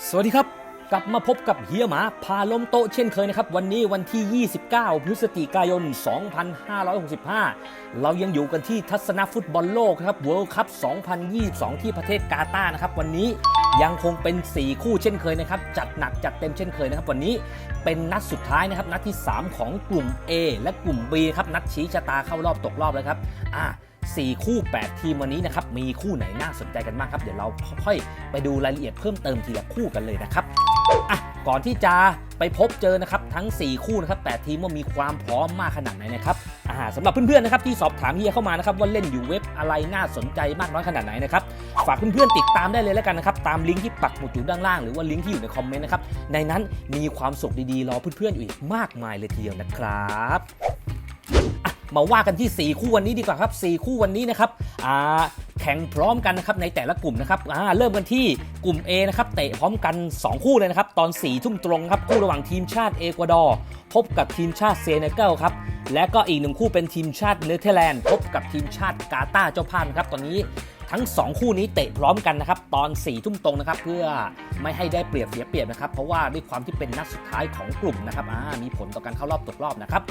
สวัสดีครับ กลับมาพบกับเฮียหมาพาล้มโต๊ะเช่นเคยนะครับ วันนี้วันที่ 29 พฤศจิกายน 2565 เรายังอยู่กันที่ทัศนฟุตบอลโลกครับ World Cup 2022 ที่ประเทศกาตาร์นะครับ วันนี้ยังคงเป็น 4 คู่เช่นเคยนะครับ จัดหนักจัดเต็มเช่นเคยนะครับ วันนี้เป็นนัดสุดท้ายนะครับ นัดที่ 3 ของกลุ่ม A และกลุ่ม B ครับ นัดชี้ชะตาเข้ารอบตกรอบแล้วครับอ่า 4 คู่ 8 ทีมวันนี้นะครับ มีคู่ไหนน่าสนใจกันบ้างครับ เดี๋ยวเราค่อยไปดูรายละเอียดเพิ่มเติมทีละคู่กันเลยนะครับอะก่อนที่จะไปพบเจอนะครับทั้ง 4 คู่นะครับ8ทีมว่ามีความพร้อมมากขนาดไหนนะครับอ่าสำหรับเพื่อนๆนะครับที่สอบถามเฮียเข้ามานะครับว่าเล่นอยู่เว็บอะไรน่าสนใจมากน้อยขนาดไหนนะครับฝากเพื่อนๆติดตามได้เลยแล้วกันนะครับตามลิงก์ที่ปักหมุดอยู่ด้านล่างหรือว่าลิงก์ที่อยู่ในคอมเมนต์นะครับในนั้นมีความสุขดีๆรอเพื่อนๆอยู่อีกมากมายเลยทีเดียวนะครับ มาว่ากันที่ 4 คู่วันนี้ดีกว่าครับ 4 คู่วันนี้นะครับอ่าแข่งพร้อมกันนะครับในแต่ละกลุ่มนะครับอ่าเริ่มกันที่กลุ่ม A นะครับเตะพร้อมกัน 2 คู่เลยนะครับตอน4ทุ่มตรงครับคู่ระหว่างทีมชาติเอกวาดอร์พบกับทีมชาติเซเนกัลครับและก็อีกหนึ่งคู่เป็นทีมชาติเนเธอร์แลนด์พบกับทีมชาติกาตาเจ้าภาพครับตอนนี้ทั้ง 2 คู่นี้เตะพร้อมกันนะครับตอน4ทุ่มตรงนะครับเพื่อไม่ให้ได้เปรียบเสียเปรียบนะครับเพราะว่าด้วยความที่เป็นนัดสุดท้ายของกลุ่มนะครับมีผลต่อการเข้ารอบตกรอบนะครับ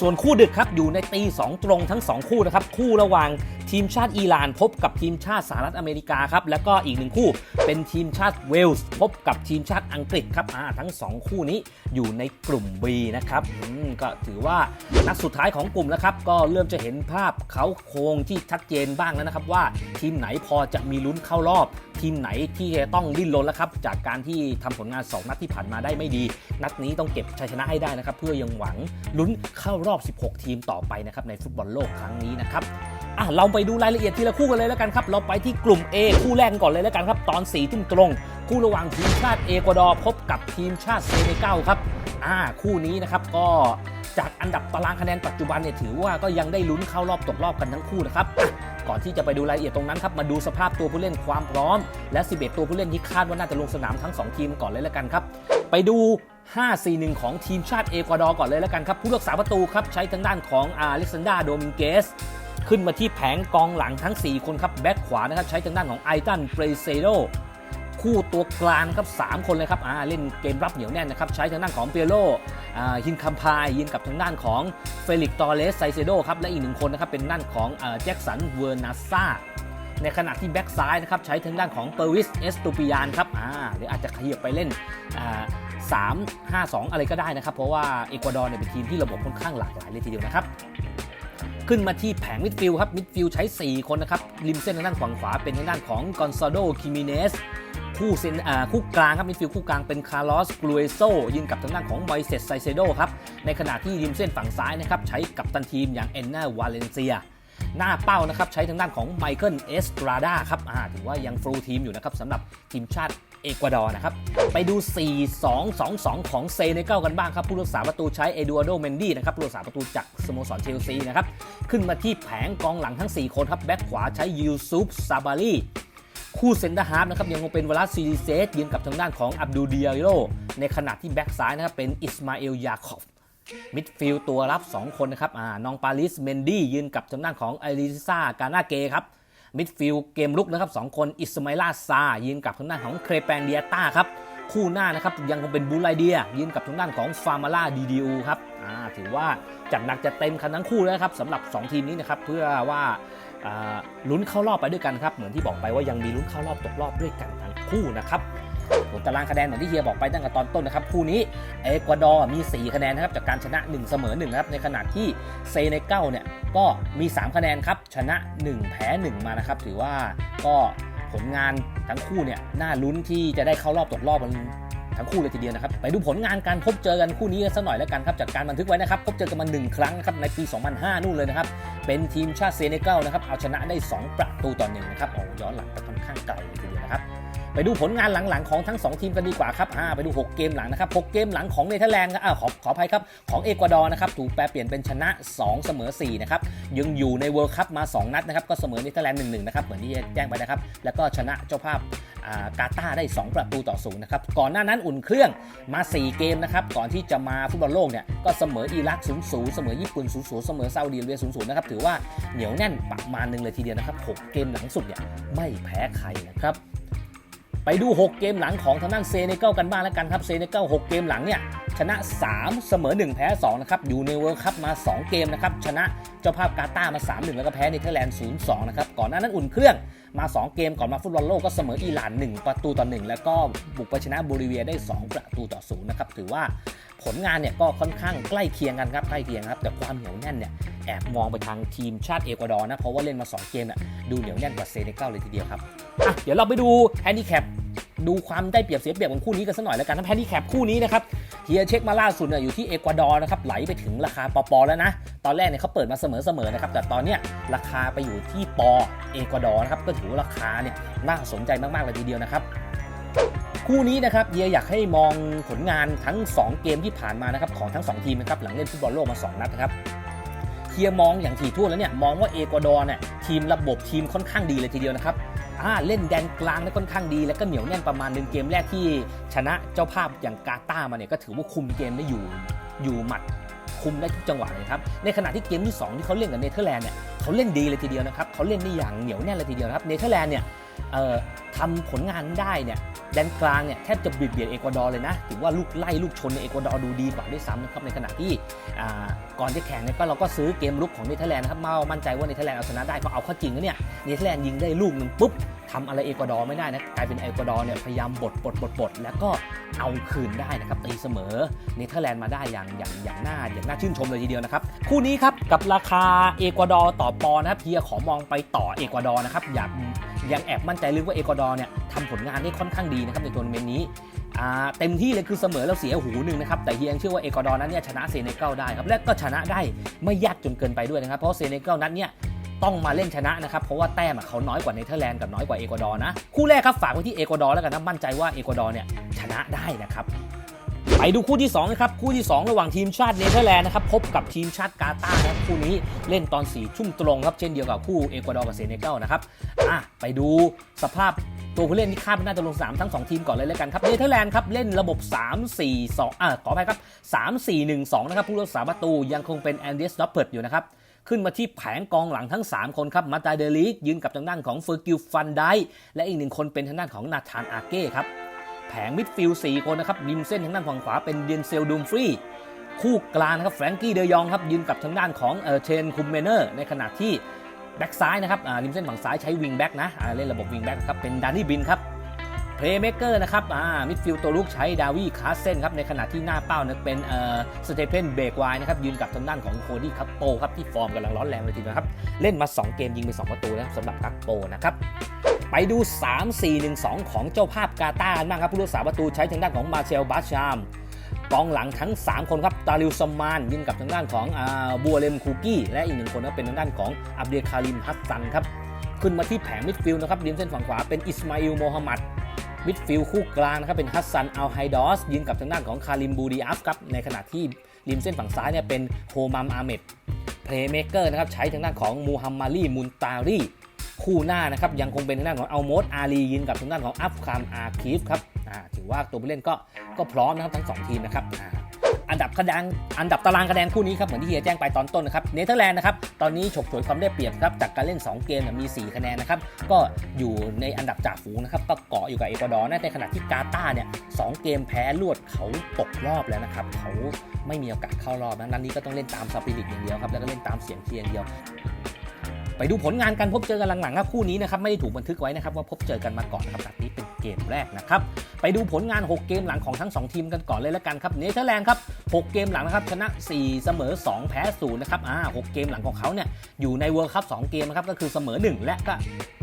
ส่วนคู่ดึกครับอยู่ในตี 2 ตรงทั้ง 2 คู่นะครับคู่ระหว่างทีมชาติอิหร่านพบกับทีมชาติสหรัฐอเมริกาครับแล้วก็อีกหนึ่งคู่เป็นทีมชาติเวลส์พบกับทีมชาติอังกฤษครับอ่าทั้ง 2 คู่นี้อยู่ในกลุ่ม B นะครับอืมก็ถือว่านัดสุดท้ายของกลุ่มแล้วครับก็เริ่มจะเห็นภาพเขาโครงที่ชัดเจนบ้างแล้วนะครับว่าทีมไหนพอจะมีลุ้นเข้ารอบ ทีมไหนที่จะต้องดิ้นรนแล้วครับจากการที่ทำผลงาน 2 นัดที่ผ่านมาได้ไม่ดี นัดนี้ต้องเก็บชัยชนะให้ได้นะครับเพื่อยังหวังลุ้นเข้ารอบ 16 ทีมต่อไปนะครับในฟุตบอลโลกครั้งนี้นะครับอะเราไปดูรายละเอียดทีละคู่กันเลยแล้วกันครับ เราไปที่กลุ่ม A คู่แรกก่อนเลยแล้วกันครับ ตอน4ทุ่มตรง คู่ระหว่างทีมชาติเอกวาดอร์พบกับทีมชาติเซเนกัลครับอ่าคู่นี้นะครับก็จากอันดับตารางคะแนนปัจจุบันเนี่ยถือว่าก็ยังได้ลุ้นเข้ารอบตกรอบกันทั้งคู่นะครับ ก่อนที่จะไปดูรายละเอียดตรงนั้นครับมาดูสภาพตัวผู้เล่นความพร้อม และ 11 ตัวผู้เล่นที่คาดว่าน่าจะลงสนามทั้ง 2 ทีมก่อนเลยแล้วกันครับ ไปดู 5-4-1 ของทีมชาติเอกวาดอร์ก่อนเลยแล้วกันครับ ผู้รักษาประตูครับ ใช้ทางด้านของอาเล็กซานดราโดมิงเกส ขึ้นมาที่แผงกองหลังทั้ง 4 คนครับ แบ็คขวานะครับ ใช้ทางด้านของไอตันเปรเซโดคู่ตัวกลางครับ 3 คนเลยครับอ่าเล่นเกมรับเหนียวแน่นนะครับ ใช้ทางด้านของเปียโลอ่าฮินคัมพายยืนกับทางด้านของเฟลิกตอเรสไซเซโดครับ และอีกหนึ่งคนนะครับเป็นด้านของอ่าแจ็คสันเวอร์นาซาในขณะที่แบ็กซ้ายนะครับใช้ทางด้านของเปอร์วิสเอสตูปิยานครับอ่าหรืออาจจะขยับไปเล่นอ่า สามห้าสองอะไรก็ได้นะครับ เพราะว่าเอกวาดอร์เนี่ยเป็นทีมที่ระบบค่อนข้างหลากหลายเลยทีเดียวนะครับ ขึ้นมาที่แผงมิดฟิลด์ครับมิดฟิลด์ใช้ 4 คนนะครับ ริมเส้นทางด้านฝั่งขวาเป็นทางด้านของกอนซาโดคิมิเนสคู่เซนอ่าคู่กลางครับมิดฟิลด์คู่กลางเป็นคาร์ลอสกลูเอโซยืนกับทางด้านของไมเซสไซเซโดครับในขณะที่ริมเส้นฝั่งซ้ายนะครับใช้กับตันทีมอย่างเอนนาวาเลนเซียหน้าเป้านะครับใช้ทางด้านของไมเคิลเอสตราดาครับอ่าถือว่ายังฟูทีมอยู่นะครับสำหรับทีมชาติ เอกวาดอร์นะครับ ไปดู 4-2-2-2 ของเซเนกัลกันบ้างครับ ผู้รักษาประตูใช้เอดูอาร์โดเมนดี้นะครับผู้รักษาประตูจากสโมสรเชลซีนะครับ ขึ้นมาที่แผงกองหลังทั้ง 4 คนครับ แบ็คขวาใช้ยูซุปซาบารีคู่เซนเตอร์ฮาร์ฟนะครับยังคงเป็นวลาซีดิเซสยืนกับทางด้านของอับดูดิอาโรในขณะที่แบ็คซ้ายนะครับเป็นอิสมาเอลยาคอฟมิดฟิลด์ตัวรับ 2 คนนะครับอ่าน้องปาริสเมนดี้ยืนกับทางด้านของไอริซ่ากาหนาเกครับ มิดฟิลด์เกมลุกนะครับ2คนอิสมาิลาซายืนกับทางด้านของเครแปงเดียต้าครับคู่หน้านะครับยังคงเป็นบูไลเดียยืนกับทางด้านของฟาร์มาล่าดีดีอูครับถือว่าจัดหนักจะเต็มคันทั้งคู่แล้วครับสำหรับ 2 ทีมนี้นะครับเพื่อว่าลุ้นเข้ารอบไปด้วยกันครับเหมือนที่บอกไปว่ายังมีลุ้นเข้ารอบตกรอบด้วยกันทั้งคู่นะครับ ตารางคะแนนเหมือนที่เฮียบอกไปตั้งแต่ตอนต้นนะครับคู่นี้เอกวาดอร์มี 4 คะแนนนะครับจากการชนะ 1 เสมอ1นะครับในขณะที่เซเนกัลเนี่ยก็มี 3 คะแนนครับชนะ 1 แพ้ 1 มานะครับ ถือว่าก็ผลงานทั้งคู่เนี่ยน่าลุ้นที่จะได้เข้ารอบตกรอบมันทั้งคู่เลยทีเดียวนะครับไปดูผลงานการพบเจอกันคู่นี้กันสักหน่อยแล้วกันครับจากการบันทึกไว้นะครับพบเจอกันมา1ครั้งนะครับในปี 2005 นู่นเลยนะครับเป็นทีมชาติเซเนกัลนะครับเอาชนะได้ 2 ประตูต่อหนึ่งนะครับโอ้ย้อนหลังไปค่อนข้างไกลเลยทีเดียวนะครับ ไปดูผลงานหลังๆของทั้ง 2 ทีมกันดีกว่าครับไปดู 6 เกมหลังนะครับ6เกมหลังของเนเธอร์แลนด์ครับขอขออภัยครับของเอกวาดอร์นะครับถูกแปลเปลี่ยนเป็นชนะ 2 เสมอ4นะครับยังอยู่ในเวิลด์คัพมา 2 นัดนะครับก็เสมอเนเธอร์แลนด์1-1นะครับเหมือนที่แจ้งไปนะครับแล้วก็ชนะเจ้าภาพกาตาร์ได้ 2 ประตูต่อศูนย์นะครับก่อนหน้านั้นอุ่นเครื่องมา 4 เกมนะครับก่อนที่จะมาฟุตบอลโลกเนี่ยก็เสมออิรัก0-0เสมอญี่ปุ่น0-0เสมอซาอุดิอาระเบีย0-0นะครับถือว่าเหนียวแน่นประมาณหนึงเลยทีเดียวนะครับ6เกมหลังสุดเนี่ยไม่แพ้ใครนะครับ ไปดู 6 เกมหลังของทางด้านเซเนกัลกันบ้างแล้วกันครับเซเนกัล6เกมหลังเนี่ยชนะ 3 เสมอ 1 แพ้2นะครับอยู่ในเวิร์คัพมา 2 เกมนะครับชนะเจ้าภาพกาตาร์มา 3-1 แล้วก็แพ้เนเธอร์แลนด์ 0-2 นะครับก่อนหน้านั้นอุ่นเครื่องมา 2 เกมก่อนมาฟุตบอลโลกก็เสมออิหร่าน 1 ประตูต่อ 1 แล้วก็บุกไปชนะโบลิเวียได้ 2 ประตูต่อ 0 นะครับถือว่า ผลงานเนี่ยก็ค่อนข้างใกล้เคียงกันครับใกล้เคียงครับ แต่ความเหนียวแน่นเนี่ยแอบมองไปทางทีมชาติเอกวาดอร์นะเพราะว่าเล่นมา 2 เกมน่ะดูเหนียวแน่นกว่าเซเนกัลเลยทีเดียวครับอะเดี๋ยวเราไปดูแฮนดิแคปดูความได้เปรียบเสียเปรียบของคู่นี้กันสักหน่อยแล้วกันถ้าแฮนดิแคปคู่นี้นะครับเฮียเช็คมาล่าสุดเนี่ยอยู่ที่เอกวาดอร์นะครับไหลไปถึงราคาปอปอแล้วนะ ตอนแรกเนี่ยเขาเปิดมาเสมอๆนะครับแต่ตอนเนี้ยราคาไปอยู่ที่ปอเอกวาดอร์นะครับก็ถือว่าราคาเนี่ยน่าสนใจมากๆเลยทีเดียวนะครับ คู่นี้นะครับเฮียอยากให้มองผลงานทั้ง 2 เกมที่ผ่านมานะครับของทั้ง 2 ทีมนะครับหลังเล่นฟุตบอลโลกมา 2 นัดนะครับเฮียมองอย่างถี่ถ้วนแล้วเนี่ยมองว่าเอกวาดอร์เนี่ยทีมระบบทีมค่อนข้างดีเลยทีเดียวนะครับอ่าเล่นแดนกลางได้ค่อนข้างดี แล้วก็เหนียวแน่นประมาณหนึ่งเกมแรกที่ชนะเจ้าภาพอย่างกาตาร์มาเนี่ยก็ถือว่าคุมเกมได้อยู่อยู่หมัดคุมได้ทุกจังหวะเลยครับ ในขณะที่เกมที่ 2 ที่เขาเล่นกับเนเธอร์แลนด์เนี่ยเขาเล่นดีเลยทีเดียวนะครับเขาเล่นได้อย่างเหนียวแน่นเลยทีเดียวครับเนเธอร์แลนด์เนี่ย ทำผลงานได้เนี่ยแดนกลางเนี่ยแทบจะเบียดเบียดเอกวาดอร์เลยนะถือว่าลูกไล่ลูกชนในเอกวาดอร์ดูดีกว่าด้วยซ้ำนะครับในขณะที่ก่อนจะแข่งเนี่ยก็เราก็ซื้อเกมลุกของเนเธอร์แลนด์นะครับมามั่นใจว่าเนเธอร์แลนด์เอาชนะได้เพราะเอาเข้าจริงนะเนี่ยเนเธอร์แลนด์ยิงได้ลูกหนึ่งปุ๊บทำอะไรเอกวาดอร์ไม่ได้นะกลายเป็นเอกวาดอร์เนี่ยพยายามบดบดบดบดแล้วก็เอาคืนได้นะครับตีเสมอเนเธอร์แลนด์มาได้อย่างอย่างอย่างน่าอย่างน่าชื่นชมเลยทีเดียวนะครับคู่นี้ครับกับราคาเอกวาดอร์ต่อปอนด์นะครับเพียขอมองไปต่อเอกวาดอร์นะครับอยาก ยังแอบมั่นใจลึกว่าเอกวาดอร์เนี่ยทำผลงานได้ค่อนข้างดีนะครับในทัวร์นาเมนต์นี้เต็มที่เลยคือเสมอแล้วเสียหูหนึ่งนะครับแต่เฮียงเชื่อว่าเอกวาดอร์นั้นเนี่ยชนะเซเนกัลได้ครับและก็ชนะได้ไม่ยากจนเกินไปด้วยนะครับเพราะเซเนกัลนั้นเนี่ยต้องมาเล่นชนะนะครับ เพราะว่าแต้มอะเขาน้อยกว่าเนเธอร์แลนด์กับน้อยกว่าเอกวาดอร์นะ คู่แรกครับฝากไว้ที่เอกวาดอร์แล้วกันนะมั่นใจว่าเอกวาดอร์เนี่ยชนะได้นะครับ ไปดูคู่ที่2นะครับคู่ที่ 2 ระหว่างทีมชาติเนเธอร์แลนด์นะครับพบกับทีมชาติกาตาร์นะครับคู่นี้เล่นตอน4ทุ่มตรงครับเช่นเดียวกับคู่เอกวาดอร์กับเซเนกัลนะครับอะไปดูสภาพตัวผู้เล่นที่คาดว่าน่าจะลงสามทั้ง 2 ทีมก่อนเลยแล้วกันครับเนเธอร์แลนด์ครับเล่นระบบ 3 4 2อ่าขออภัยครับ 3 4 1 2 นะครับผู้รักษาประตูยังคงเป็นแอนเดรสดอปเปิร์ตอยู่นะครับขึ้นมาที่แผงกองหลังทั้ง 3 คนครับมาตาเดลิกยืนกับทางด้านของเฟอร์กิลฟันไดและอีกหนึ่งคนเป็นทางด้านของนาธานอาเก้ครับ แผงมิดฟิลด์4คนนะครับริมเส้นทางด้านฝั่งขวาเป็นเดียนเซลดูมฟรีคู่กลางนะครับแฟรงกี้เดยองครับยืนกับทางด้านของเออเชนคุมเมเนอร์ในขณะที่แบ็กซ้ายนะครับริมเส้นฝั่งซ้ายใช้วิงแบ็กนะเล่นระบบวิงแบ็กครับเป็นดานนี่บินครับเพลย์เมเกอร์นะครับมิดฟิลด์ตัวลุกใช้ดาวีคาเซนครับในขณะที่หน้าเป้าเนี่ยเป็นเออสเตเฟนเบกไวนะครับยืนกับทางด้านของโคดี้คัปโปครับที่ฟอร์มกำลังร้อนแรงเลยทีเดียวครับเล่นมา 2 เกมยิงไป 2 ประตูนะครับสำหรับคัปโปนะครับ ไปดู 3-4-1-2 ของเจ้าภาพกาตาร์บ้างครับ ผู้รักษาประตูใช้ทางด้านของมาเชลบาชามกองหลังทั้ง 3 คนครับ ตาลิวซอมานยืนกับทางด้านของอบัวเลมคูกี้และอีกหนึ่งคนก็เป็นทางด้านของอับเดคาริมฮัสซันครับ ขึ้นมาที่แผงมิดฟิลด์นะครับริมเส้นฝั่งขวาเป็นอิสมาอิลโมฮัมหมัดมิดฟิลด์คู่กลางนะครับเป็นฮัสซันอัลไฮดอสยืนกับทางด้านของคาริมบูดีอัฟครับในขณะที่ริมเส้นฝั่งซ้ายเนี่ยเป็นโฮมัมอาเมดเพลย์เมเกอร์นะครับใช้ทางด้านของมูฮัมมารีมุนตารี คู่หน้านะครับยังคงเป็นทางด้านของอัลโมดอาลียืนกับทางด้านของอัฟคามอาคีฟครับถือว่าตัวผู้เล่นก็ก็พร้อมนะครับทั้งสองทีมนะครับอันดับคะแนนอันดับตารางคะแนนคู่นี้ครับเหมือนที่เฮียแจ้งไปตอนต้นนะครับเนเธอร์แลนด์นะครับตอนนี้ฉกฉวยความได้เปรียบครับจากการเล่น 2 เกมมี 4 คะแนนนะครับก็อยู่ในอันดับจ่าฝูงนะครับก็เกาะอยู่กับเอกวาดอร์นะในขณะที่กาตาร์เนี่ยสองเกมแพ้รวดเขาตกรอบแล้วนะครับเขาไม่มีโอกาสเข้ารอบนะนั้นนี้ก็ต้องเล่นตามสปิริตอย่างเดียวครับแล้วก็เล่นตามเสียงเชียงเดียว ไปดูผลงานการพบเจอกันหลังๆครับคู่นี้นะครับไม่ได้ถูกบันทึกไว้นะครับว่าพบเจอกันมาก่อนนะครับแบบนี้ เกมแรกนะครับ ไปดูผลงาน 6 เกมหลังของทั้ง 2 ทีมกันก่อนเลยแล้วกันครับเนเธอร์แลนด์ครับ6เกมหลังนะครับชนะ 4 เสมอ 2 แพ้0นะครับอ่า6เกมหลังของเขาเนี่ยอยู่ในเวิร์คัพ2เกมนะครับก็คือเสมอ 1 และก็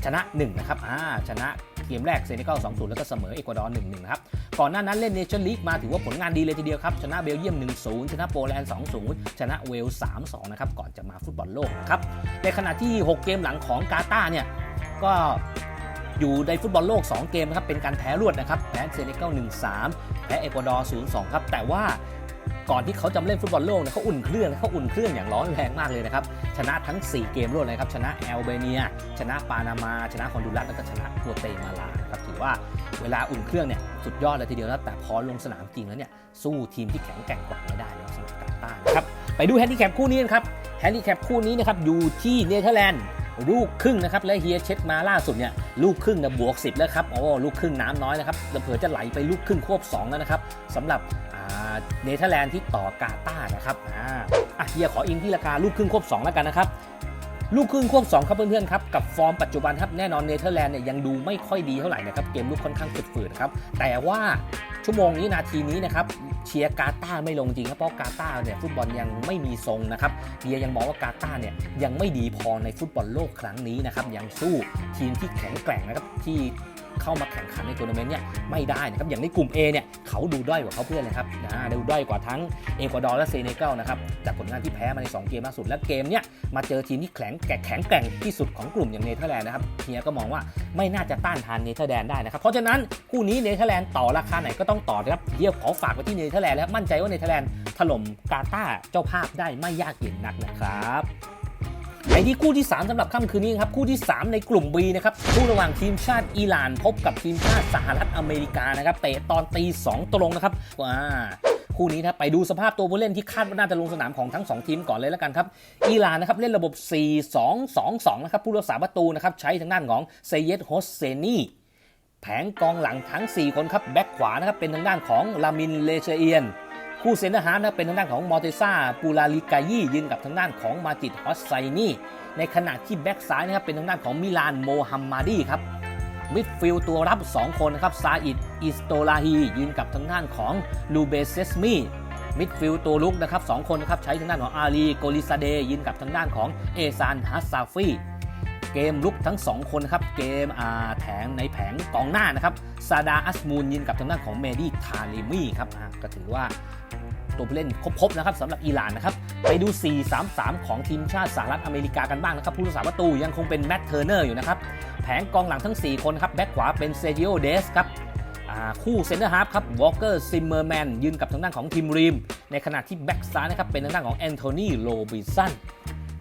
ชนะ1นะครับอ่าชนะเกมแรกเซเนกัล2-0 แล้วก็เสมอเอกวาดอร์1-1นะครับ ก่อนหน้านั้นเล่นเนชั่นลีกมาถือว่าผลงานดีเลยทีเดียวครับ ชนะเบลเยียม 1-0 ชนะโปแลนด์ 2-0 ชนะเวลส์ 3-2 นะครับ ก่อนจะมาฟุตบอลโลกนะครับ ในขณะที่ 6 เกมหลังของกาตาร์เนี่ย ก็ อยู่ในฟุตบอลโลก 2 เกมนะครับเป็นการแพ้รวดนะครับแพ้เซเนกัล1-3 แพ้เอกวาดอร์0-2 ครับ แต่ว่าก่อนที่เขาจะมาเล่นฟุตบอลโลกเนี่ยเขาอุ่นเครื่องเขาอุ่นเครื่องอย่างร้อนแรงมากเลยนะครับ ชนะทั้ง 4 เกมรวดเลยครับ ชนะแอลเบเนีย ชนะปานามา ชนะฮอนดูรัสแล้วก็ชนะกัวเตมาลาครับถือว่าเวลาอุ่นเครื่องเนี่ยสุดยอดเลยทีเดียวนะแต่พอลงสนามจริงแล้วเนี่ยสู้ทีมที่แข็งแกร่งกว่าไม่ได้แล้วสำหรับกาตาร์นะครับไปดูแฮนดิแคปคู่นี้นครับแฮนดิแคปคู่นี้นะครับอยู่ที่เนเธอร์แลนด์ ลูกครึ่งนะครับและเฮียเช็คมาล่าสุดเนี่ยลูกครึ่งเนี่ยบวก 10 แล้วครับโอ้ลูกครึ่งน้ำน้อยนะครับเผื่อจะไหลไปลูกครึ่งควบ 2 แล้วนะครับสำหรับเนเธอร์แลนด์ที่ต่อกาตาร์นะครับอ่าอะเฮียขออิงที่ราคาลูกครึ่งควบ 2 แล้วกันนะครับลูกครึ่งควบ2ครับเพื่อนๆครับกับฟอร์มปัจจุบันครับแน่นอนเนเธอร์แลนด์เนี่ยยังดูไม่ค่อยดีเท่าไหร่นะครับเกมลุกค่อนข้างฝืดๆนะครับแต่ว่า ชั่วโมงนี้นาทีนี้นะครับเชียร์กาตาไม่ลงจริงครับเพราะกาตาเนี่ยฟุตบอลยังไม่มีทรงนะครับเดียยังมองว่ากาตาเนี่ยยังไม่ดีพอในฟุตบอลโลกครั้งนี้นะครับยังสู้ทีมที่แข็งแกร่งนะครับที่ เข้ามาแข่งขันในทัวร์นาเมนต์เนี่ยไม่ได้นะครับอย่างในกลุ่ม A เนี่ยเขาดูด้อยกว่าเขาเพื่อนเลยครับนะดูด้อยกว่าทั้งเอกวาดอร์และเซเนกัลนะครับจากผลงานที่แพ้มาใน 2 เกมล่าสุดและเกมเนี่ยมาเจอทีมที่แข็งแกร่งแข็งแกร่งที่สุดของกลุ่มอย่างเนเธอร์แลนด์นะครับเฮียก็มองว่าไม่น่าจะต้านทานเนเธอร์แลนด์ได้นะครับเพราะฉะนั้นคู่นี้เนเธอร์แลนด์ต่อราคาไหนก็ต้องต่อนะครับเฮียขอฝากไว้ที่เนเธอร์แลนด์แล้วมั่นใจว่าเนเธอร์แลนด์ถล่มกาตาร์เจ้าภาพได้ไม่ยากเย็นนักนะครับ ไปที่คู่ที่ 3สำหรับค่ำคืนนี้ครับ คู่ที่ 3 ในกลุ่ม B นะครับคู่ระหว่างทีมชาติอิหร่าน พบกับทีมชาติสหรัฐอเมริกานะครับเตะตอนตี2ตรงนะครับว้าคู่นี้นะไปดูสภาพตัวผู้เล่นที่คาดว่าน่าจะลงสนามของทั้ง 2 ทีมก่อนเลยแล้วกันครับอิหร่านนะครับเล่นระบบ 4-2-2-2 นะครับผู้รักษาประตูนะครับใช้ทางด้านของเซเยตโฮสเซนีแผงกองหลังทั้ง 4 คนครับแบ็คขวานะครับเป็นทางด้านของลามินเลเชเอียน คู่เซนเตอร์ฮาร์ฟนะเป็นทางด้านของมอเตซ่าปูลาลิกายียืนกับทางด้านของมาจิดฮอสไซนีในขณะที่แบ็กซ้ายนะครับเป็นทางด้านของมิลานโมฮัมมาดีครับมิดฟิลด์ตัวรับ 2 คนนะครับซาอิดอิสโตลาฮียืนกับทางด้านของลูเบเซสมีมิดฟิลด์ตัวลุกนะครับสองคนนะครับใช้ทางด้านของอาลีโกลิซาเดยืนกับทางด้านของเอซานฮัสซาฟี เกมลุกทั้ง 2 คนนะครับ เกมอาแถงในแผงกองหน้านะครับซาดาอัสมูนยินกับทางด้านของเมดี้ทาลิมีครับก็ถือว่าตัวผู้เล่นครบๆนะครับสำหรับอิหร่านนะครับ ไปดู 4-3-3 ของทีมชาติสหรัฐอเมริกากันบ้างนะครับ ผู้รักษาประตูยังคงเป็นแมตเทอร์เนอร์อยู่นะครับ แผงกองหลังทั้ง 4 คนครับ แบ็คขวาเป็นเซจิโอเดสครับคู่เซนเตอร์ฮาร์ฟครับวอลเกอร์ซิมเมอร์แมนยืนกับทางด้านของทีมรีม ในขณะที่แบ็กซ้ายนะครับเป็นทางด้านของแอนโทนีโรบินสัน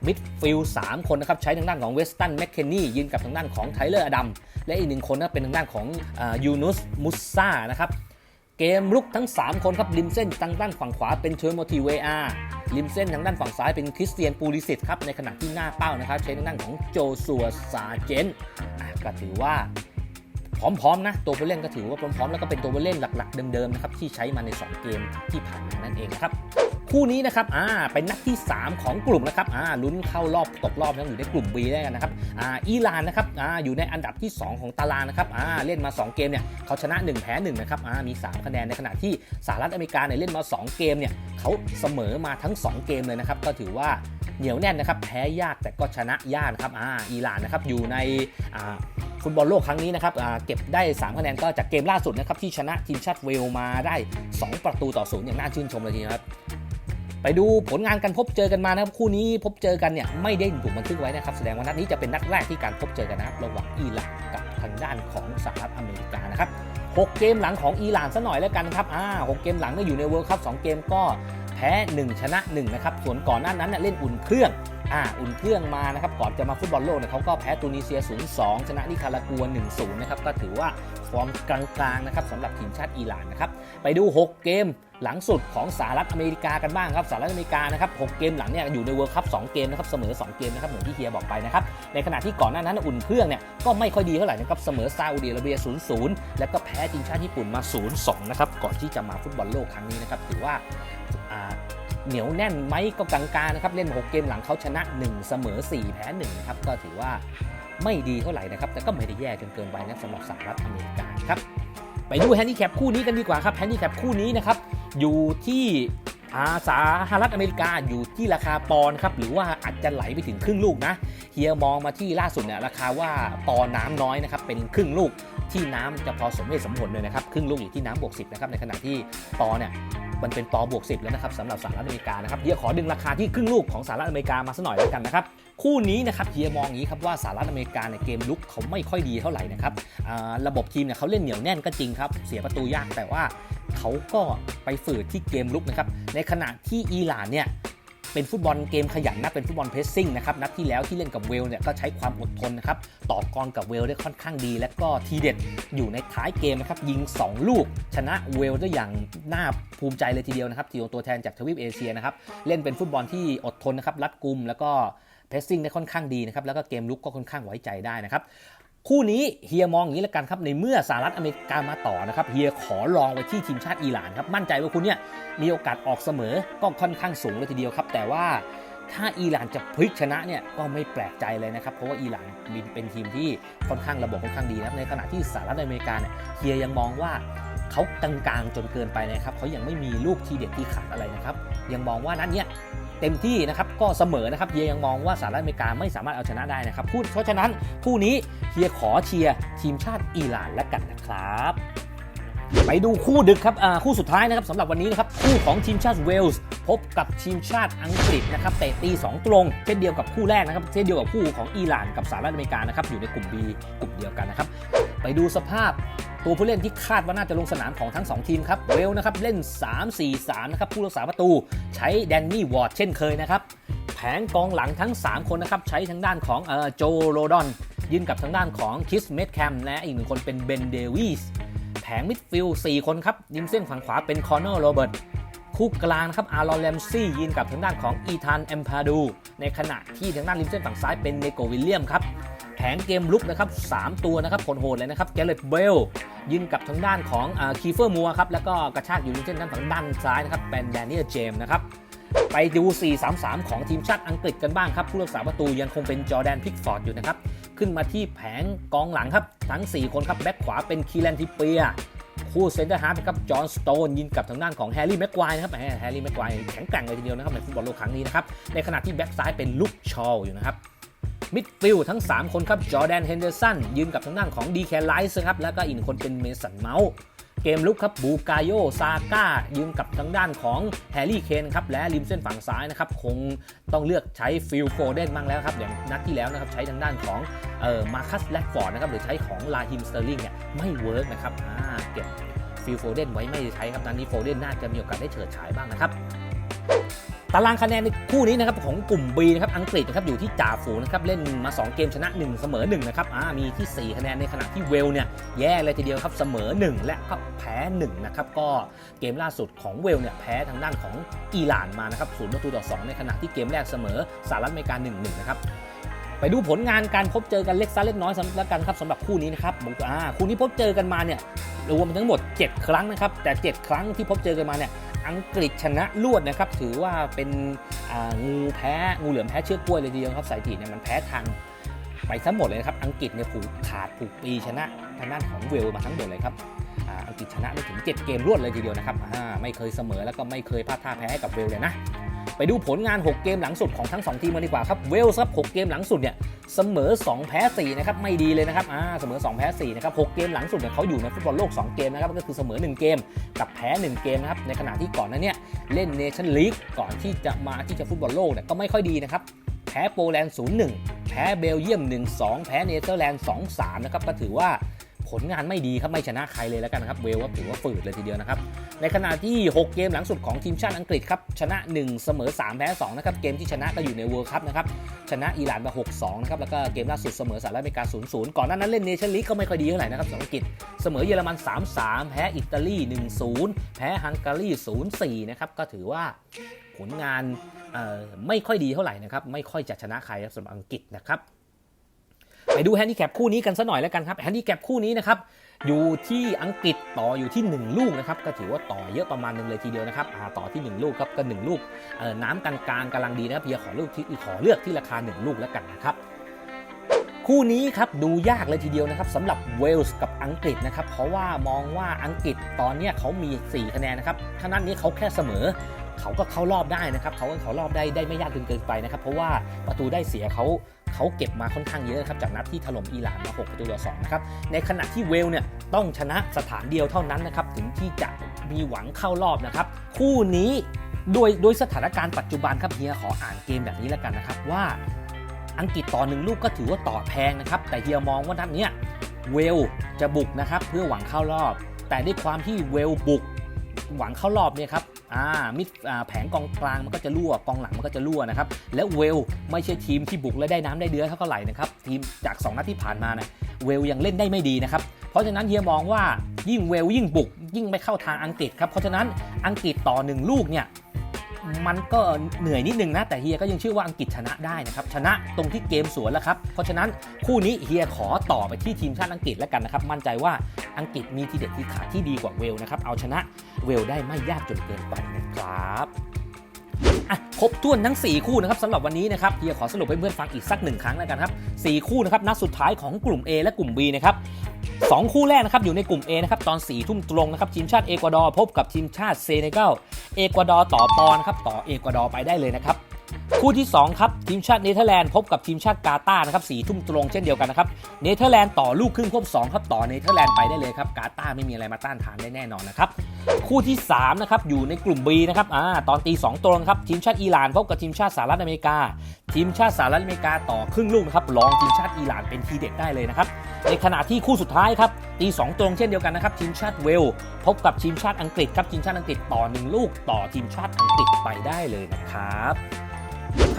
มิดฟิลด์3คนนะครับใช้ทางด้านของเวสตันแมคเคนนี่ยืนกับทางด้านของไทเลอร์อดัมและอีกหนึ่งคนนะเป็นทางด้านของยูนุสมุสซานะครับเกมลุกทั้ง 3 คนครับริมเส้นทางด้านฝั่งขวาเป็นเทอร์โมทีเวอาริมเส้นทางด้านฝั่งซ้ายเป็นคริสเตียนปูริสิตครับในขณะที่หน้าเป้านะครับใช้ทางด้านของโจสัวซาเจนก็ถือว่า พร้อมๆนะตัวผู้เล่นก็ถือว่าพร้อมๆแล้วก็เป็นตัวผู้เล่นหลัก ๆ เดิมๆนะครับที่ใช้มาใน 2 เกมที่ผ่านมานั่นเองครับคู่นี้นะครับอ่าเป็นนัดที่ 3 ของกลุ่มนะครับอ่าลุ้นเข้ารอบตกรอบนะอยู่ในกลุ่ม B ได้กันนะครับอ่าอิหร่านนะครับอ่าอยู่ในอันดับที่ 2 ของตารางนะครับอ่าเล่นมา 2 เกมเนี่ยเขาชนะ 1 แพ้1นะครับอ่ามี 3 คะแนนในขณะที่สหรัฐอเมริกาเนี่ยเล่นมา 2 เกมเนี่ยเขาเสมอมาทั้ง 2 เกมเลยนะครับก็ถือว่าเหนียวแน่นนะครับแพ้ยากแต่ก็ชนะยากนะครับอ่าอิหร่านนะครับอยู่ในอ่า ฟุตบอลโลกครั้งนี้นะครับเก็บได้ 3 คะแนนก็จากเกมล่าสุดนะครับที่ชนะทีมชาติเวลมาได้ 2 ประตูต่อศูนย์อย่างน่าชื่นชมเลยทีเดียวครับไปดูผลงานกันพบเจอกันมานะครับคู่นี้พบเจอกันเนี่ยไม่ได้ถูกบันทึกไว้นะครับแสดงว่านัดนี้จะเป็นนัดแรกที่การพบเจอกันนะครับระหว่างอิหร่านกับทางด้านของสหรัฐอเมริกานะครับ6เกมหลังของอิหร่านซะหน่อยแล้วกันครับอ่า6เกมหลังเนี่ยอยู่ในเวิลด์คัพ2เกมก็แพ้ 1 ชนะ1นะครับส่วนก่อนหน้านั้นเนี่ยเล่นอุ่นเครื่อง อ่าอุ่นเครื่องมานะครับก่อนจะมาฟุตบอลโลกเนี่ยเขาก็แพ้ตูนิเซีย 0-2 ชนะนิคารากัว 1-0 นะครับก็ถือว่าฟอร์มกลางๆนะครับสำหรับทีมชาติอิหร่านนะครับไปดู 6 เกมหลังสุดของสหรัฐอเมริกากันบ้างครับสหรัฐอเมริกานะครับ 6 เกมหลังเนี่ยอยู่ในเวิร์คัพ2เกมนะครับเสมอ 2 เกมนะครับเหมือนที่เฮียบอกไปนะครับในขณะที่ก่อนหน้านั้นอุ่นเครื่องเนี่ยก็ไม่ค่อยดีเท่าไหร่นะครับเสมอซาอุดิอาระเบีย 0-0 แล้วก็แพ้ทีมชาติญี่ปุ่นมา 0-2 นะครับก่อนที่จะมาฟุตบอลโลกครั้งนี้นะครับถือว่าอ่า เหนียวแน่นไหมก็กลางๆนะครับเล่น6เกมหลังเขาชนะ 1 เสมอ 4 แพ้1นะครับก็ถือว่าไม่ดีเท่าไหร่นะครับแต่ก็ไม่ได้แย่จนเกินไปนะสำหรับสหรัฐอเมริกาครับไปดูแฮนดิแคปคู่นี้กันดีกว่าครับแฮนดิแคปคู่นี้นะครับอยู่ที่อาสหรัฐอเมริกาอยู่ที่ราคาปอนครับหรือว่าอาจจะไหลไปถึงครึ่งลูกนะเฮียมองมาที่ล่าสุดเนี่ยราคาว่าปอน้ำน้อยนะครับเป็นครึ่งลูกที่น้ำจะพอสมเหตุสมผลเลยนะครับครึ่งลูกอยู่ที่น้ำบวก10นะครับในขณะที่ปอเนี่ย มันเป็นปอบวก10 แล้วนะครับสำหรับสหรัฐอเมริกานะครับเฮียขอดึงราคาที่ครึ่งลูกของสหรัฐอเมริกามาสักหน่อยแล้วกันนะครับคู่นี้นะครับเฮียมองอย่างนี้ครับว่าสหรัฐอเมริกาในเกมลุกเขาไม่ค่อยดีเท่าไหร่นะครับระบบทีมเนี่ยเขาเล่นเหนียวแน่นก็จริงครับเสียประตูยากแต่ว่าเขาก็ไปฝืดที่เกมลุกนะครับในขณะที่อิหร่านเนี่ย เป็นฟุตบอลเกมขยันนะเป็นฟุตบอลเพรสซิ่งนะครับนัดที่แล้วที่เล่นกับเวลเนี่ยก็ใช้ความอดทนนะครับต่อกรกับเวลได้ค่อนข้างดี และก็ทีเด็ดอยู่ในท้ายเกมนะครับยิง 2 ลูก ชนะเวลได้อย่างน่าภูมิใจเลยทีเดียวนะครับทีมตัวแทนจากทวีปเอเชียนะครับเล่นเป็นฟุตบอลที่อดทนนะครับรัดกุมแล้วก็เพเพรสซิ่งได้ค่อนข้างดีนะครับแล้วก็เกมลุกก็ค่อนข้างไว้ใจได้นะครับ คู่นี้เฮียมองอย่างนี้ละกันครับในเมื่อสหรัฐอเมริกามาต่อนะครับเฮียขอลองไปที่ทีมชาติอิหร่านครับมั่นใจว่าคุณเนี่ยมีโอกาสออกเสมอก็ค่อนข้างสูงเลยทีเดียวครับ แต่ว่าถ้าอิหร่านจะพลิกชนะเนี่ยก็ไม่แปลกใจเลยนะครับ เพราะว่าอิหร่านเป็นทีมที่ค่อนข้างระบบค่อนข้างดีนะครับในขณะที่สหรัฐอเมริกาเนี่ยเฮียยังมองว่าเขากลางๆจนเกินไปนะครับเขายังไม่มีลูกทีเด็ดที่ขาดอะไรนะครับ ยังมองว่านัดเนี้ย เต็มที่นะครับก็เสมอนะครับเฮียยังมองว่าสหรัฐอเมริกาไม่สามารถเอาชนะได้นะครับพูดเพราะฉะนั้นคู่นี้เฮียขอเชียร์ทีมชาติอิหร่านและกันนะครับ ไปดูคู่ดึกครับอ่าคู่สุดท้ายนะครับสำหรับวันนี้นะครับคู่ของทีมชาติเวลส์พบกับทีมชาติอังกฤษนะครับเตะตี2ตรง เช่นเดียวกับคู่แรกนะครับเช่นเดียวกับคู่ของอิหร่านกับสหรัฐอเมริกานะครับอยู่ในกลุ่ม B กลุ่มเดียวกันนะครับไปดูสภาพตัวผู้เล่นที่คาดว่าน่าจะลงสนามของทั้ง 2 ทีมครับเวลนะครับเล่น 3-4-3 นะครับผู้รักษาประตูใช้แดนนี่วอร์ดเช่นเคยนะครับแผงกองหลังทั้ง 3 คนนะครับใช้ทางด้านของเอ่อโจโรดอนยืนกับทางด้านของคิสเมดแคมและอีกหนึ่งคนเป็นเบนเดวิส แผงมิดฟิลด์4คนครับริมเส้นฝั่งขวาเป็นคอนเนอร์โรเบิร์ตคู่กลางครับอารอนแลมซี่ยืนกับทางด้านของอีธานเอมพาดู ในขณะที่ทางด้านริมเส้นฝั่งซ้ายเป็นเนโกวิลเลียมครับแผงเกมลุกนะครับ 3 ตัวนะครับโหดเลยนะครับแกเรตเบลยืนกับทางด้านของคีเฟอร์มัวครับแล้วก็กระชากอยู่ริมเส้นด้านฝั่งด้านซ้ายนะครับเป็นแดเนียลเจมส์นะครับไปดู 4-3-3 ของทีมชาติอังกฤษกันบ้างครับ ผู้รักษาประตูยังคงเป็นจอแดนพิกฟอร์ดอยู่นะครับ ขึ้นมาที่แผงกองหลังครับทั้ง 4 คนครับแบ็คขวาเป็นคีแลนทิเปียคู่เซนเตอร์ฮาร์ดครับจอห์นสโตนยินกับทางด้านของแฮร์รี่แม็กควายนะครับแฮร์รี่แม็กควายแข็งแกร่งเลยทีเดียวนะครับในฟุตบอลโลกครั้งนี้นะครับในขณะที่แบ็คซ้ายเป็นลุคชอลอยู่นะครับมิดฟิลทั้ง 3 คนครับจอแดนเฮนเดอร์สันยืนกับทางด้านของดีแคลไลซ์ครับแล้วก็อีกหนึ่งคนเป็นเมสันเมาส์ เกมลุกครับบูกาโยซาก้ายืนกับทางด้านของแฮร์รี่เคนครับและริมเส้นฝั่งซ้ายนะครับคงต้องเลือกใช้ฟิลโฟเดนบ้างแล้วครับอย่างนัดที่แล้วนะครับใช้ทางด้านของเอ่อมาคัสแลกฟอร์ดนะครับหรือใช้ของลาฮิมสเตอร์ลิงเนี่ยไม่เวิร์กนะครับอ่าเก็บฟิลโฟเดนไว้ไม่ใช้ครับนัดนี้โฟเดนน่าจะมีโอกาสได้เฉิดฉายบ้างนะครับ ตารางคะแนนในคู่นี้นะครับของกลุ่ม B นะครับอังกฤษนะครับอยู่ที่จ่าฝูงนะครับเล่นมา 2 เกมชนะ 1 เสมอ1นะครับอ่ามีที่ 4 คะแนนในขณะที่เวลเนี่ยแย่เลยทีเดียวครับเสมอ 1 และก็แพ้1นะครับก็เกมล่าสุดของเวลเนี่ยแพ้ทางด้านของอิหร่านมานะครับศูนย์ประตูต่อ 2 ในขณะที่เกมแรกเสมอสหรัฐอเมริกา 1-1 นะครับไปดูผลงานการพบเจอกันเล็กซ้าเล็กน้อยสำหรับกันครับสำหรับคู่นี้นะครับผมอ่าคู่นี้พบเจอกันมาเนี่ยรวมทั้งหมด 7 ครั้งนะครับแต่ 7 ครั้งที่พบเจอกันมาเนี่ย อังกฤษชนะลวดนะครับ ถือว่าเป็นงูแพ้งูเหลือมแพ้เชือกกล้วยเลยทีเดียวครับสายถีเนี่ยมันแพ้ทางไปทั้งหมดเลยนะครับอังกฤษเนี่ยผูกขาดผูกปีชนะทางด้านของเวลมาทั้งหมดเลยครับอังกฤษชนะไปถึง 7 เกมรวดเลยทีเดียวนะครับไม่เคยเสมอแล้วก็ไม่เคยพลาดท่าแพ้ให้กับเวลเลยนะ ไปดูผลงาน 6 เกมหลังสุดของทั้ง 2 ทีมกันดีกว่าครับ เวลส์ครับ 6 เกมหลังสุดเนี่ยเสมอ 2 แพ้4นะครับไม่ดีเลยนะครับอ่าเสมอ 2 แพ้4นะครับ6เกมหลังสุดเนี่ยเขาอยู่ในฟุตบอลโลก 2 เกมนะครับก็คือเสมอ 1 เกมกับแพ้ 1 เกมนะครับในขณะที่ก่อนนั้นเนี่ยเล่นเนชั่นลีกก่อนที่จะมาที่จะฟุตบอลโลกเนี่ยก็ไม่ค่อยดีนะครับแพ้โปแลนด์0-1 แพ้เบลเยียม 1-2 แพ้เนเธอร์แลนด์ 2-3 นะครับก็ถือว่า ผลงานไม่ดีครับไม่ชนะใครเลยแล้วกันนะครับเวลว่าถือว่าฝืดเลยทีเดียวนะครับในขณะที่ 6 เกมหลังสุดของทีมชาติอังกฤษครับชนะ 1 เสมอ 3 แพ้2นะครับเกมที่ชนะก็อยู่ในเวิร์คัพนะครับชนะอิหร่านมา6-2นะครับแล้วก็เกมล่าสุดเสมอสหรัฐอเมริกา 0-0 ก่อนหน้านั้นเล่นเนชั่นลีกก็ไม่ค่อยดีเท่าไหร่นะครับสำหรับอังกฤษเสมอเยอรมัน 3-3 แพ้อิตาลี 1-0 แพ้ฮังการี 0-4 นะครับก็ถือว่าผลงานไม่ค่อยดีเท่าไหร่นะครับไม่ค่อยจะชนะใครครับสำหรับอังกฤษนะครับ ไปดูแฮนดิแคปคู่นี้กันสักหน่อยแล้วกันครับแฮนดิแคปคู่นี้นะครับอยู่ที่อังกฤษต่ออยู่ที่ 1 ลูกนะครับก็ถือว่าต่อเยอะประมาณหนึงเลยทีเดียวนะครับอ่าต่อที่ 1 ลูกครับก็1ลูกเอ่อน้ำกลางๆกำลังดีนะครับเพียขอลูกที่ขอเลือกที่ราคา 1 ลูกแล้วกันนะครับคู่นี้ครับดูยากเลยทีเดียวนะครับสำหรับเวลส์กับอังกฤษนะครับเพราะว่ามองว่าอังกฤษตอนนี้เขามี 4 คะแนนนะครับถ้านั้นนี้เขาแค่เสมอ เขาก็เข้ารอบได้นะครับเขาก็เข้ารอบได้ได้ไม่ยากจนเกินไปนะครับ เพราะว่าประตูได้เสียเขาเขาเก็บมาค่อนข้างเยอะครับจากนัดที่ถล่มอิหร่านมา 6 ประตูต่อ2นะครับในขณะที่เวลเนี่ยต้องชนะสถานเดียวเท่านั้นนะครับถึงที่จะมีหวังเข้ารอบนะครับคู่นี้โดยโดยสถานการณ์ปัจจุบันครับเฮียขออ่านเกมแบบนี้แล้วกันนะครับว่าอังกฤษต่อหนึ่งลูกก็ถือว่าต่อแพงนะครับ แต่เฮียมองว่านัดเนี้ยเวลจะบุกนะครับเพื่อหวังเข้ารอบ แต่ด้วยความที่เวลบุก หวังเข้ารอบเนี่ยครับอ่ามิดแผงกองกลางมันก็จะรั่วกองหลังมันก็จะรั่วนะครับแล้วเวลไม่ใช่ทีมที่บุกและได้น้ำได้เดือเท่าไหร่นะครับทีมจาก 2 นัดที่ผ่านมานะเวลยังเล่นได้ไม่ดีนะครับเพราะฉะนั้นเฮียมองว่ายิ่งเวลยิ่งบุก ยิ่งไม่เข้าทางอังกฤษครับเพราะฉะนั้นอังกฤษต่อหนึ่งลูกเนี่ย มันก็เหนื่อยนิดนึงนะ แต่เฮียก็ยังเชื่อว่าอังกฤษชนะได้นะครับ ชนะตรงที่เกมสวนแล้วครับ เพราะฉะนั้นคู่นี้เฮียขอต่อไปที่ทีมชาติอังกฤษแล้วกันนะครับ มั่นใจว่าอังกฤษมีทีเด็ดทีขาดที่ดีกว่าเวลนะครับ เอาชนะเวลได้ไม่ยากจนเกินไปนะครับอะครบถ้วนทั้ง 4 คู่นะครับสำหรับวันนี้นะครับเฮียขอสรุปให้เพื่อนฟังอีกสักหนึ่งครั้งแล้วกันครับ4คู่นะครับนัดสุดท้ายของกลุ่ม A และกลุ่ม B นะครับสองคู่แรกนะครับอยู่ในกลุ่ม A นะครับตอน4ี่ทุ่มตรงนะครับทีมชาติเอกวาดอร์พบกับทีมชาติเซเนกัล เอกวาดอร์ต่อปอนครับต่อเอกวาดอร์ไปได้เลยนะครับคู่ที่ 2 ครับ ทีมชาติเนเธอร์แลนด์พบกับทีมชาติกาตาร์นะครับสี่ทุ่มตรงเช่นเดียวกันนะครับเนเธอร์แลนด์ต่อลูกครึ่งควบ2ครับต่อเนเธอร์แลนด์ไปได้เลยครับกาตาร์ไม่มีอะไรมาต้านทานได้แน่นอนนะครับคู่ที่3นะครับอยู่ในกลุ่ม B นะครับอ่าตอนตี2ตรงครับทีมชาติอิหร่านพบกับทีมชาติสหรัฐอเมริกา ทีมชาติสหรัฐอเมริกาต่อครึ่งลูกนะครับรองทีมชาติอิหร่านเป็นทีเด็ดได้เลยนะครับ ในขณะที่คู่สุดท้ายครับตีสองตรงเช่นเดียวกันนะครับทีมชาติเวลพบกับทีมชาติอังกฤษครับทีมชาติอังกฤษต่อ 1 ลูกต่อทีมชาติอังกฤษไปได้เลยนะครับ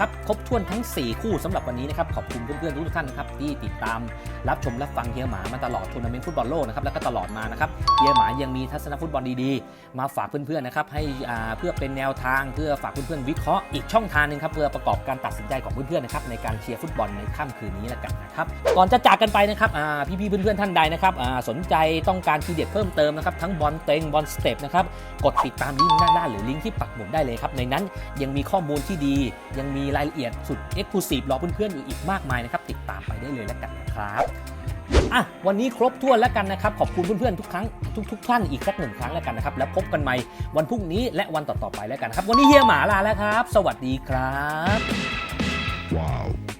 ครับครบถ้วนทั้ง 4 คู่สำหรับวันนี้นะครับขอบคุณเพื่อนๆทุกท่านนะครับที่ติดตามรับชมรับฟังเฮียหมามาตลอดทัวร์นาเมนต์ฟุตบอลโลกนะครับแล้วก็ตลอดมานะครับเฮียหมายังมีทัศนฟุตบอลดีๆ มาฝากเพื่อนๆนะครับให้อ่าเพื่อเป็นแนวทางเพื่อฝากเพื่อนๆวิเคราะห์อีกช่องทางหนึงครับเพื่อประกอบการตัดสินใจของเพื่อนๆนะครับในการเชียร์ฟุตบอลในค่ำคืนนี้แล้วกันนะครับก่อนจะจากกันไปนะครับอ่าพี่ๆเพื่อนๆท่านใดนะครับอ่าสนใจต้องการทีเด็ดเพิ่มเติมนะครับทั้งบอลเต็งบอลสเต็ปนะครับกดติดตามลิงก์ด้านล่างหรือลิงก์ที่ปักหมุดได้เลยครับในนั้นยังมีข้อมูลที่ดียังมีรายละเอียดสุดเอ็กซ์คลูซีฟรอเพื่อนๆอยู่อีกมากมายนะครับ ติดตามไปได้เลยแล้วกันนะครับอะวันนี้ครบถ้วนแล้วกันนะครับ ขอบคุณเพื่อนๆทุกครั้งทุกๆท่านอีกสักหนึ่งครั้งแล้วกันนะครับ แล้วพบกันใหม่วันพรุ่งนี้และวันต่อๆไปแล้วกันนะครับ วันนี้เฮียหมาลาแล้วครับ สวัสดีครับ Wow.